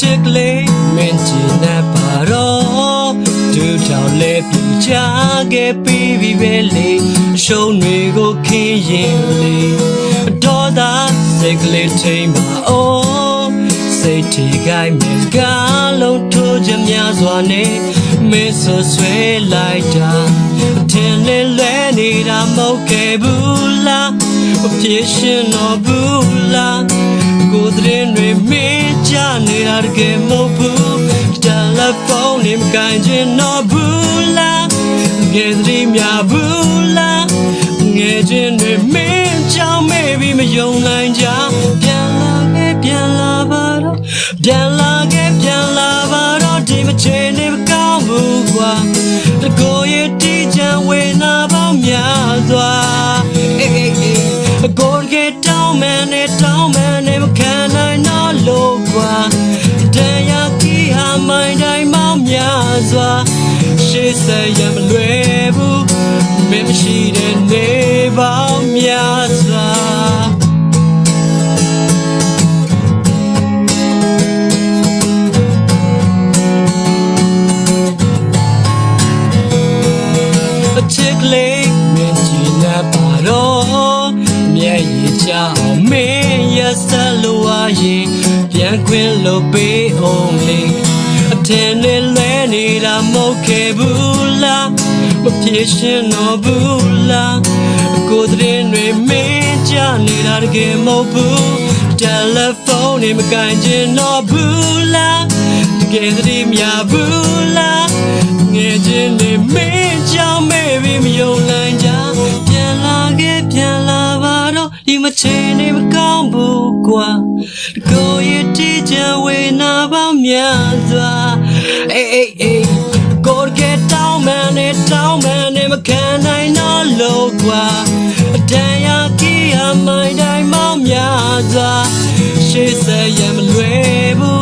အချစ်ကလေးမင်းချင်နေပါတော့ဒူထောင်လဲပြချခဲ့ပြီးပြီပဲလေအရှုံးတွေကိုခင်းရင်လေဒေါ်သာစိတ်ကလေးထိမ်ပါအော်စိတ်ထိခိုက်မဲ့ကလုံးထိုးချင်များစွာနဲ့မင်းဆွဆွဲလိုက်တာထင်လေလဲနေတာမဟုတ်ခဲ့ဘူးလားမဖြစ်ရှင်တော့ဘူးလားကိုယ်တရင်တွေမင်းကြ နေတာတကယ်မဟုတ်ဘူးတယ်လီဖုန်းနဲ့မကန်ချင်တော့ဘူးလားငယ်သတိများဘူးလားငယ်ချင်းတွေမင်းကြောင့်မေးပြီးမယုံနိုင်ကြပြန်လာခဲ့ပြန်လာပါတော့ပြန်လာခဲ့ပြန်လာပါတော့ဒီမချင်နေမကောင်းဘူးကွာတကိုယ်ရဲ့တီးချမ်းဝေနာပေါင်းများစွာအေးအေးအေးအကိုယ်ကတောင်းမယ်နဲ့တောင်းမယ်နဲ့မခံနိုင်တော့ လို့ကွာတရားကြီးဟာမိုင်းတိုင်းမောင်းများစွာရှေ့ဆက်ရမလွယ်ဘူးမင်းမရှိတဲ့နေပေါင်းများစွာအချစ်ကလေးမင်းကြည့်နေပါတော့ မျက်ရည်ချအောင်မင်းရဆက်လို့အရင်ပြန်ခွင့်လို့ပေးအောင်လေအထင်နဲ့လဲနေတာမဟုတ်ခဲ့ဘူးလားမဖြစ်ရှင်တော့ဘူးလားကိုယ်တရင်တွေမင်းကြနေတာတကယ်မဟုတ်ဘူးတယ်လီဖုန်းနဲ့မကန်ချင်တော့ဘူးလားတကယ်တည်းများဘူးလား ဒီမချင်နေမကောင်းဘူးကွာကိုယ့်ရဲ့တီးချင်ဝေနာပေါင်းများစွာအေးအေးအေးကိုယ်ကတောင်းမှန်နဲ့တောင်းမှန်နဲ့မခံနိုင်တော့လို့ကွာအတန်ရကြီးဟာမိုင်းတိုင်းမောင်းများစွာရှေ့ဆက်ရမလွယ်ဘူး